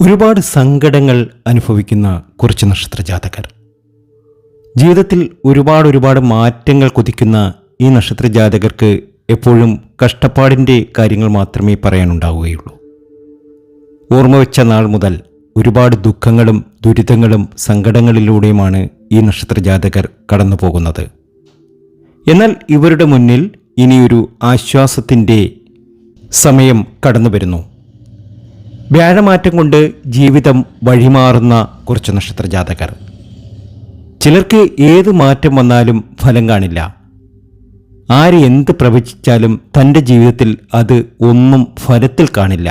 ഒരുപാട് സങ്കടങ്ങൾ അനുഭവിക്കുന്ന കുറച്ച് നക്ഷത്ര ജാതകർ. ജീവിതത്തിൽ ഒരുപാട് ഒരുപാട് മാറ്റങ്ങൾ കൊതിക്കുന്ന ഈ നക്ഷത്ര ജാതകർക്ക് എപ്പോഴും കഷ്ടപ്പാടിന്റെ കാര്യങ്ങൾ മാത്രമേ പറയാനുണ്ടാവുകയുള്ളൂ. ഓർമ്മ വെച്ച നാൾ മുതൽ ഒരുപാട് ദുഃഖങ്ങളും ദുരിതങ്ങളും സങ്കടങ്ങളിലൂടെയുമാണ് ഈ നക്ഷത്ര ജാതകർ കടന്നു പോകുന്നത് എന്നാൽ ഇവരുടെ മുന്നിൽ ഇനിയൊരു ആശ്വാസത്തിന്റെ സമയം കടന്നു വരുന്നു വ്യാഴമാറ്റം കൊണ്ട് ജീവിതം വഴിമാറുന്ന കുറച്ച് നക്ഷത്ര ജാതകർ ചിലർക്ക് ഏത് മാറ്റം വന്നാലും ഫലം കാണില്ല. ആര് എന്ത് പ്രവചിച്ചാലും തന്റെ ജീവിതത്തിൽ അത് ഒന്നും ഫലത്തിൽ കാണില്ല.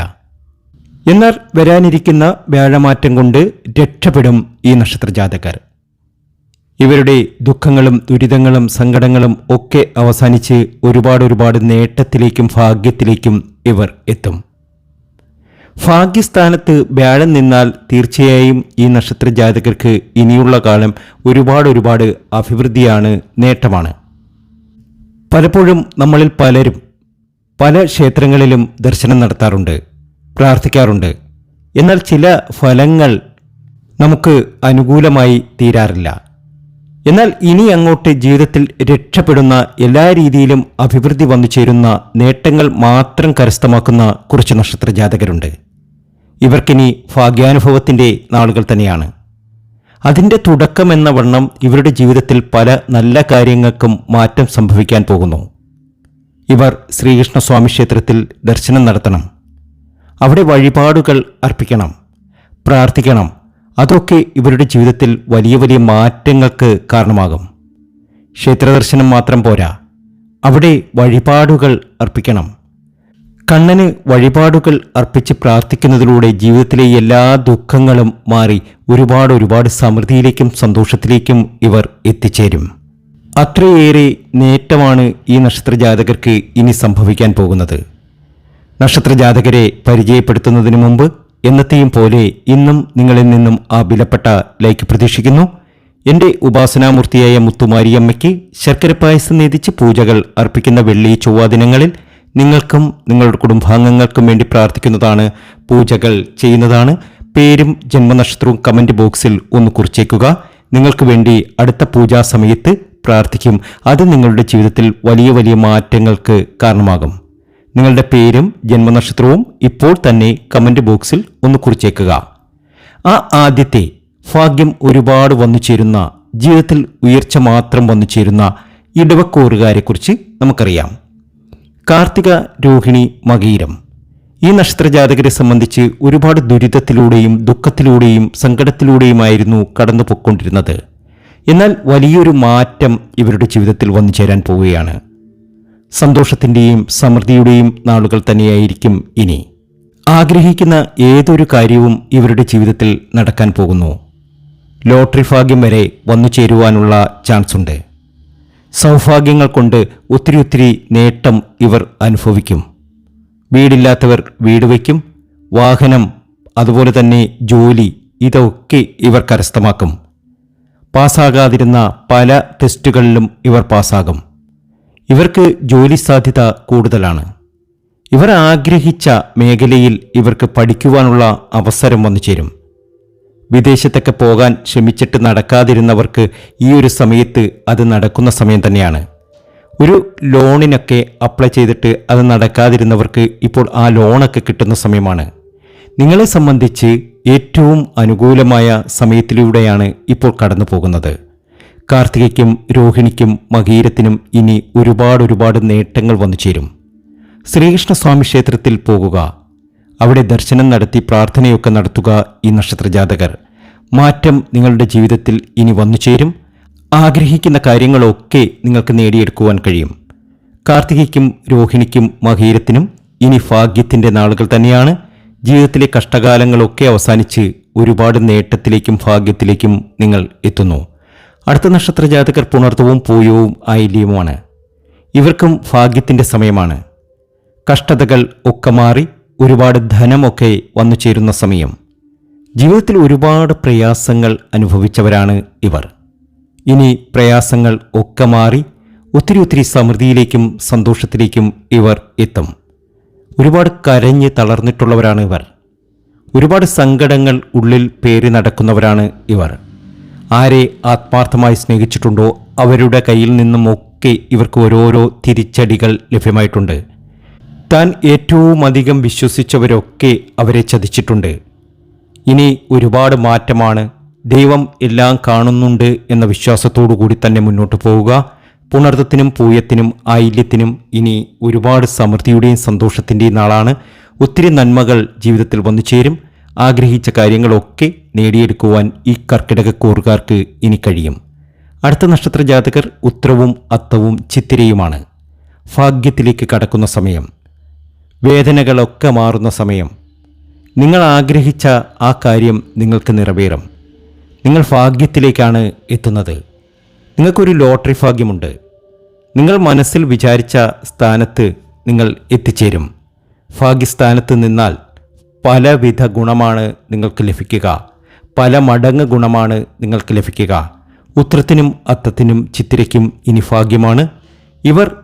എന്നാൽ വരാനിരിക്കുന്ന വ്യാഴമാറ്റം കൊണ്ട് രക്ഷപ്പെടും ഈ നക്ഷത്ര ജാതകർ ഇവരുടെ ദുഃഖങ്ങളും ദുരിതങ്ങളും സങ്കടങ്ങളും ഒക്കെ അവസാനിച്ച് ഒരുപാട് ഒരുപാട് നേട്ടത്തിലേക്കും ഭാഗ്യത്തിലേക്കും ഇവർ എത്തും. ഭാഗ്യസ്ഥാനത്ത് വ്യാഴം നിന്നാൽ തീർച്ചയായും ഈ നക്ഷത്ര ജാതകർക്ക് ഇനിയുള്ള കാലം ഒരുപാട് ഒരുപാട് അഭിവൃദ്ധിയാണ് നേട്ടമാണ്. പലപ്പോഴും നമ്മളിൽ പലരും പല ക്ഷേത്രങ്ങളിലും ദർശനം നടത്താറുണ്ട് പ്രാർത്ഥിക്കാറുണ്ട്. എന്നാൽ ചില ഫലങ്ങൾ നമുക്ക് അനുകൂലമായി തീരാറില്ല. എന്നാൽ ഇനി അങ്ങോട്ട് ജീവിതത്തിൽ രക്ഷപ്പെടുന്ന എല്ലാ രീതിയിലും അഭിവൃദ്ധി വന്നു ചേരുന്ന നേട്ടങ്ങൾ മാത്രം കരസ്ഥമാക്കുന്ന കുറച്ച് നക്ഷത്ര ജാതകരുണ്ട്. ഇവർക്കിനി ഭാഗ്യാനുഭവത്തിന്റെ നാളുകൾ തന്നെയാണ്. അതിന്റെ തുടക്കമെന്ന വണ്ണം ഇവരുടെ ജീവിതത്തിൽ പല നല്ല കാര്യങ്ങൾക്കും മാറ്റം സംഭവിക്കാൻ പോകുന്നു. ഇവർ ശ്രീകൃഷ്ണസ്വാമി ക്ഷേത്രത്തിൽ ദർശനം നടത്തണം. അവിടെ വഴിപാടുകൾ അർപ്പിക്കണം പ്രാർത്ഥിക്കണം. അതൊക്കെ ഇവരുടെ ജീവിതത്തിൽ വലിയ വലിയ മാറ്റങ്ങൾക്ക് കാരണമാകും. ക്ഷേത്രദർശനം മാത്രം പോരാ അവിടെ വഴിപാടുകൾ അർപ്പിക്കണം. കണ്ണന് വഴിപാടുകൾ അർപ്പിച്ച് പ്രാർത്ഥിക്കുന്നതിലൂടെ ജീവിതത്തിലെ എല്ലാ ദുഃഖങ്ങളും മാറി ഒരുപാട് ഒരുപാട് സമൃദ്ധിയിലേക്കും സന്തോഷത്തിലേക്കും ഇവർ എത്തിച്ചേരും. അത്രയേറെ നേട്ടമാണ് ഈ നക്ഷത്രജാതകർക്ക് ഇനി സംഭവിക്കാൻ പോകുന്നത്. നക്ഷത്രജാതകരെ പരിചയപ്പെടുത്തുന്നതിന് മുമ്പ് എന്നത്തെയും പോലെ ഇന്നും നിങ്ങളിൽ നിന്നും ആ വിലപ്പെട്ട ലൈക്ക് പ്രതീക്ഷിക്കുന്നു. എന്റെ ഉപാസനാമൂർത്തിയായ മുത്തുമാരിയമ്മയ്ക്ക് ശർക്കര പായസം നേതിച്ച് പൂജകൾ അർപ്പിക്കുന്ന വെള്ളി ചൊവ്വാ ദിനങ്ങളിൽ നിങ്ങൾക്കും നിങ്ങളുടെ കുടുംബാംഗങ്ങൾക്കും വേണ്ടി പ്രാർത്ഥിക്കുന്നതാണ് പൂജകൾ ചെയ്യുന്നതാണ്. പേരും ജന്മനക്ഷത്രവും കമന്റ് ബോക്സിൽ ഒന്ന് കുറിച്ചേക്കുക. നിങ്ങൾക്ക് വേണ്ടി അടുത്ത പൂജാ സമയത്ത് പ്രാർത്ഥിക്കും. അത് നിങ്ങളുടെ ജീവിതത്തിൽ വലിയ വലിയ മാറ്റങ്ങൾക്ക് കാരണമാകും. നിങ്ങളുടെ പേരും ജന്മനക്ഷത്രവും ഇപ്പോൾ തന്നെ കമന്റ് ബോക്സിൽ ഒന്ന് കുറിച്ചേക്കുക. ആ ആദ്യത്തെ ഭാഗ്യം ഒരുപാട് വന്നു ചേരുന്ന ജീവിതത്തിൽ ഉയർച്ച മാത്രം വന്നു ചേരുന്ന ഇടവക്കൂറുകാരെക്കുറിച്ച് നമുക്കറിയാം. കാർത്തിക രോഹിണി മകീരം. ഈ നക്ഷത്രജാതകരെ സംബന്ധിച്ച് ഒരുപാട് ദുരിതത്തിലൂടെയും ദുഃഖത്തിലൂടെയും സങ്കടത്തിലൂടെയുമായിരുന്നു കടന്നു പൊക്കൊണ്ടിരുന്നത് എന്നാൽ വലിയൊരു മാറ്റം ഇവരുടെ ജീവിതത്തിൽ വന്നു ചേരാൻ പോവുകയാണ്. സന്തോഷത്തിന്റെയും സമൃദ്ധിയുടെയും നാളുകൾ തന്നെയായിരിക്കും ഇനി. ആഗ്രഹിക്കുന്ന ഏതൊരു കാര്യവും ഇവരുടെ ജീവിതത്തിൽ നടക്കാൻ പോകുന്നു. ലോട്ടറി ഭാഗ്യം വരെ വന്നു ചേരുവാനുള്ള ചാൻസ് ഉണ്ട് സൗഭാഗ്യങ്ങൾ കൊണ്ട് ഒത്തിരി ഒത്തിരി നേട്ടം ഇവർ അനുഭവിക്കും. വീടില്ലാത്തവർ വീട് വയ്ക്കും. വാഹനം അതുപോലെ തന്നെ ജോലി ഇതൊക്കെ ഇവർ കരസ്ഥമാക്കും. പാസ്സാകാതിരുന്ന പല ടെസ്റ്റുകളിലും ഇവർ പാസ്സാകും. ഇവർക്ക് ജോലി സാധ്യത കൂടുതലാണ്. ഇവർ ആഗ്രഹിച്ച മേഖലയിൽ ഇവർക്ക് പഠിക്കുവാനുള്ള അവസരം വന്നു ചേരും വിദേശത്തൊക്കെ പോകാൻ ശ്രമിച്ചിട്ട് നടക്കാതിരുന്നവർക്ക് ഈ ഒരു സമയത്ത് അത് നടക്കുന്ന സമയം തന്നെയാണ്. ഒരു ലോണിനൊക്കെ അപ്ലൈ ചെയ്തിട്ട് അത് നടക്കാതിരുന്നവർക്ക് ഇപ്പോൾ ആ ലോണൊക്കെ കിട്ടുന്ന സമയമാണ്. നിങ്ങളെ സംബന്ധിച്ച് ഏറ്റവും അനുകൂലമായ സമയത്തിലൂടെയാണ് ഇപ്പോൾ കടന്നു പോകുന്നത്. കാർത്തികയ്ക്കും രോഹിണിക്കും മകീരത്തിനും ഇനി ഒരുപാട് ഒരുപാട് നേട്ടങ്ങൾ വന്നു ചേരും. ശ്രീകൃഷ്ണസ്വാമി ക്ഷേത്രത്തിൽ പോകുക അവിടെ ദർശനം നടത്തി പ്രാർത്ഥനയൊക്കെ നടത്തുക ഈ നക്ഷത്ര ജാതകർ മാറ്റം നിങ്ങളുടെ ജീവിതത്തിൽ ഇനി വന്നു ചേരും. ആഗ്രഹിക്കുന്ന കാര്യങ്ങളൊക്കെ നിങ്ങൾക്ക് നേടിയെടുക്കുവാൻ കഴിയും. കാർത്തികയ്ക്കും രോഹിണിക്കും മഹീരത്തിനും ഇനി ഭാഗ്യത്തിന്റെ നാളുകൾ തന്നെയാണ്. ജീവിതത്തിലെ കഷ്ടകാലങ്ങളൊക്കെ അവസാനിച്ച് ഒരുപാട് നേട്ടത്തിലേക്കും ഭാഗ്യത്തിലേക്കും നിങ്ങൾ എത്തുന്നു. അടുത്ത നക്ഷത്ര ജാതകർ പുണർത്തവും പൂയവും ആയില്യവുമാണ്. ഇവർക്കും ഭാഗ്യത്തിന്റെ സമയമാണ്. കഷ്ടതകൾ ഒക്കെ മാറി ഒരുപാട് ധനമൊക്കെ വന്നു ചേരുന്ന സമയം. ജീവിതത്തിൽ ഒരുപാട് പ്രയാസങ്ങൾ അനുഭവിച്ചവരാണ് ഇവർ. ഇനി പ്രയാസങ്ങൾ ഒക്കെ മാറി ഒത്തിരി ഒത്തിരി സമൃദ്ധിയിലേക്കും സന്തോഷത്തിലേക്കും ഇവർ എത്തും. ഒരുപാട് കരഞ്ഞ് തളർന്നിട്ടുള്ളവരാണ് ഇവർ. ഒരുപാട് സങ്കടങ്ങൾ ഉള്ളിൽ പേറി നടക്കുന്നവരാണ് ഇവർ. ആരെ ആത്മാർത്ഥമായി സ്നേഹിച്ചിട്ടുണ്ടോ അവരുടെ കയ്യിൽ നിന്നും ഒക്കെ ഇവർക്ക് ഓരോരോ തിരിച്ചടികൾ ലഭ്യമായിട്ടുണ്ട്. താൻ ഏറ്റവും അധികം വിശ്വസിച്ചവരൊക്കെ അവരെ ചതിച്ചിട്ടുണ്ട്. ഇനി ഒരുപാട് മാറ്റമാണ് ദൈവം എല്ലാം കാണുന്നുണ്ട് എന്ന വിശ്വാസത്തോടു കൂടി തന്നെ മുന്നോട്ട് പോവുക. പുണർത്തത്തിനും പൂയത്തിനും ആയില്യത്തിനും ഇനി ഒരുപാട് സമൃദ്ധിയുടെയും സന്തോഷത്തിന്റെയും നാളാണ്. ഒത്തിരി നന്മകൾ ജീവിതത്തിൽ വന്നു ചേരും. ആഗ്രഹിച്ച കാര്യങ്ങളൊക്കെ നേടിയെടുക്കുവാൻ ഈ കർക്കിടക കൂറുകാർക്ക് ഇനി കഴിയും. അടുത്ത നക്ഷത്ര ജാതകർ ഉത്തരവും അത്തവും ചിത്തിരയുമാണ്. ഭാഗ്യത്തിലേക്ക് കടക്കുന്ന സമയം. വേദനകളൊക്കെ മാറുന്ന സമയം. നിങ്ങൾ ആഗ്രഹിച്ച ആ കാര്യം നിങ്ങൾക്ക് നിറവേറും. നിങ്ങൾ ഭാഗ്യത്തിലേക്കാണ് എത്തുന്നത്. നിങ്ങൾക്കൊരു ലോട്ടറി ഭാഗ്യമുണ്ട്. നിങ്ങൾ മനസ്സിൽ വിചാരിച്ച സ്ഥാനത്ത് നിങ്ങൾ എത്തിച്ചേരും. ഭാഗ്യസ്ഥാനത്ത് നിന്നാൽ പലവിധ ഗുണമാണ് നിങ്ങൾക്ക് ലഭിക്കുക. പല മടങ്ങ് ഗുണമാണ് നിങ്ങൾക്ക് ലഭിക്കുക. ഉത്രത്തിനും അത്തത്തിനും ചിത്തിരയ്ക്കും ഇനി ഭാഗ്യമാണ്. ഇവർ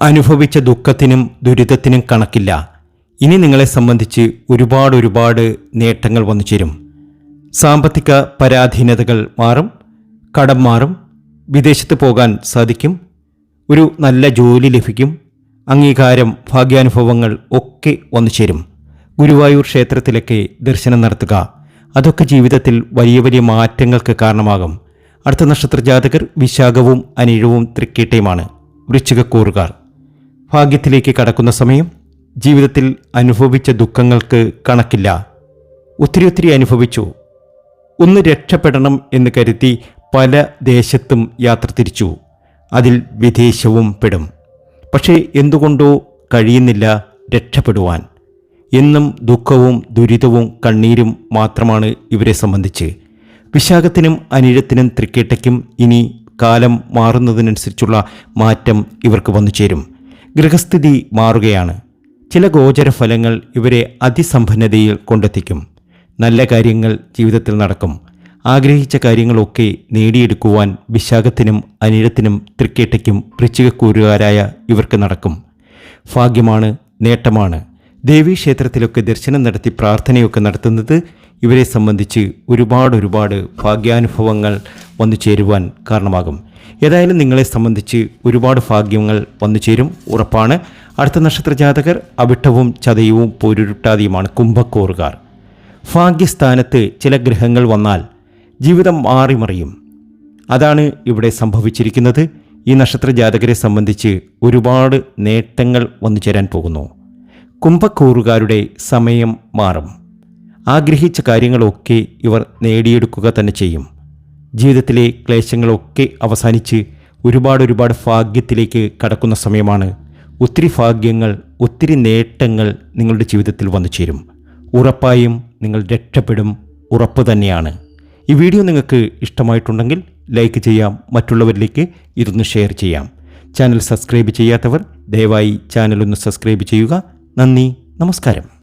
അനുഭവിച്ച ദുഃഖത്തിനും ദുരിതത്തിനും കണക്കില്ല. ഇനി നിങ്ങളെ സംബന്ധിച്ച് ഒരുപാട് ഒരുപാട് നേട്ടങ്ങൾ വന്നു ചേരും. സാമ്പത്തിക പരാധീനതകൾ മാറും കടം മാറും വിദേശത്ത് പോകാൻ സാധിക്കും ഒരു നല്ല ജോലി ലഭിക്കും അംഗീകാരം ഭാഗ്യാനുഭവങ്ങൾ ഒക്കെ വന്നു ചേരും. ഗുരുവായൂർ ക്ഷേത്രത്തിലൊക്കെ ദർശനം നടത്തുക അതൊക്കെ ജീവിതത്തിൽ വലിയ വലിയ മാറ്റങ്ങൾക്ക് കാരണമാകും. അടുത്ത നക്ഷത്ര ജാതകർ വിശാഖവും അനിഴവും തൃക്കേട്ടയുമാണ്. വൃശ്ചികക്കൂറുകാർ ഭാഗ്യത്തിലേക്ക് കടക്കുന്ന സമയം ജീവിതത്തിൽ അനുഭവിച്ച ദുഃഖങ്ങൾക്ക് കണക്കില്ല. ഒത്തിരി ഒത്തിരി അനുഭവിച്ചു. ഒന്ന് രക്ഷപ്പെടണം എന്ന് കരുതി പല ദേശത്തും യാത്ര തിരിച്ചു. അതിൽ വിദേശവും പെടും. പക്ഷേ എന്തുകൊണ്ടോ കഴിയുന്നില്ല രക്ഷപ്പെടുവാൻ. എന്നും ദുഃഖവും ദുരിതവും കണ്ണീരും മാത്രമാണ് ഇവരെ സംബന്ധിച്ച്. വിശാഖത്തിനും അനിഴത്തിനും തൃക്കേട്ടയ്ക്കും ഇനി കാലം മാറുന്നതിനനുസരിച്ചുള്ള മാറ്റം ഇവർക്ക് വന്നു ചേരും ഗൃഹസ്ഥിതി മാറുകയാണ്. ചില ഗോചര ഫലങ്ങൾ ഇവരെ അതിസമ്പന്നതയിൽ കൊണ്ടെത്തിക്കും. നല്ല കാര്യങ്ങൾ ജീവിതത്തിൽ നടക്കും. ആഗ്രഹിച്ച കാര്യങ്ങളൊക്കെ നേടിയെടുക്കുവാൻ വിശാഖത്തിനും അനിഴത്തിനും തൃക്കേട്ടയ്ക്കും വൃശ്ചികക്കൂറുകാരായ ഇവർക്ക് നടക്കും. ഭാഗ്യമാണ് നേട്ടമാണ്. ദേവീക്ഷേത്രത്തിലൊക്കെ ദർശനം നടത്തി പ്രാർത്ഥനയൊക്കെ നടത്തുന്നത് ഇവരെ സംബന്ധിച്ച് ഒരുപാട് ഒരുപാട് ഭാഗ്യാനുഭവങ്ങൾ വന്നു ചേരുവാൻ കാരണമാകും. ഏതായാലും നിങ്ങളെ സംബന്ധിച്ച് ഒരുപാട് ഭാഗ്യങ്ങൾ വന്നു ചേരും ഉറപ്പാണ്. അടുത്ത നക്ഷത്ര ജാതകർ അവിട്ടവും ചതയവും പൊരുട്ടാതിയുമാണ് കുംഭക്കോറുകാർ. ഭാഗ്യസ്ഥാനത്ത് ചില ഗ്രഹങ്ങൾ വന്നാൽ ജീവിതം മാറിമറിയും. അതാണ് ഇവിടെ സംഭവിച്ചിരിക്കുന്നത്. ഈ നക്ഷത്ര ജാതകരെ സംബന്ധിച്ച് ഒരുപാട് നേട്ടങ്ങൾ വന്നു ചേരാൻ പോകുന്നു. കുംഭക്കൂറുകാരുടെ സമയം മാറും. ആഗ്രഹിച്ച കാര്യങ്ങളൊക്കെ ഇവർ നേടിയെടുക്കുക തന്നെ ചെയ്യും. ജീവിതത്തിലെ ക്ലേശങ്ങളൊക്കെ അവസാനിച്ച് ഒരുപാട് ഒരുപാട് ഭാഗ്യത്തിലേക്ക് കടക്കുന്ന സമയമാണ് ഒത്തിരി ഭാഗ്യങ്ങൾ ഒത്തിരി നേട്ടങ്ങൾ നിങ്ങളുടെ ജീവിതത്തിൽ വന്നു ചേരും. ഉറപ്പായും നിങ്ങൾ രക്ഷപ്പെടും. ഉറപ്പ് തന്നെയാണ്. ഈ വീഡിയോ നിങ്ങൾക്ക് ഇഷ്ടമായിട്ടുണ്ടെങ്കിൽ ലൈക്ക് ചെയ്യാം. മറ്റുള്ളവരിലേക്ക് ഇതൊന്ന് ഷെയർ ചെയ്യാം. ചാനൽ സബ്സ്ക്രൈബ് ചെയ്യാത്തവർ ദയവായി ചാനൽ ഒന്ന് സബ്സ്ക്രൈബ് ചെയ്യുക. നന്ദി. നമസ്കാരം.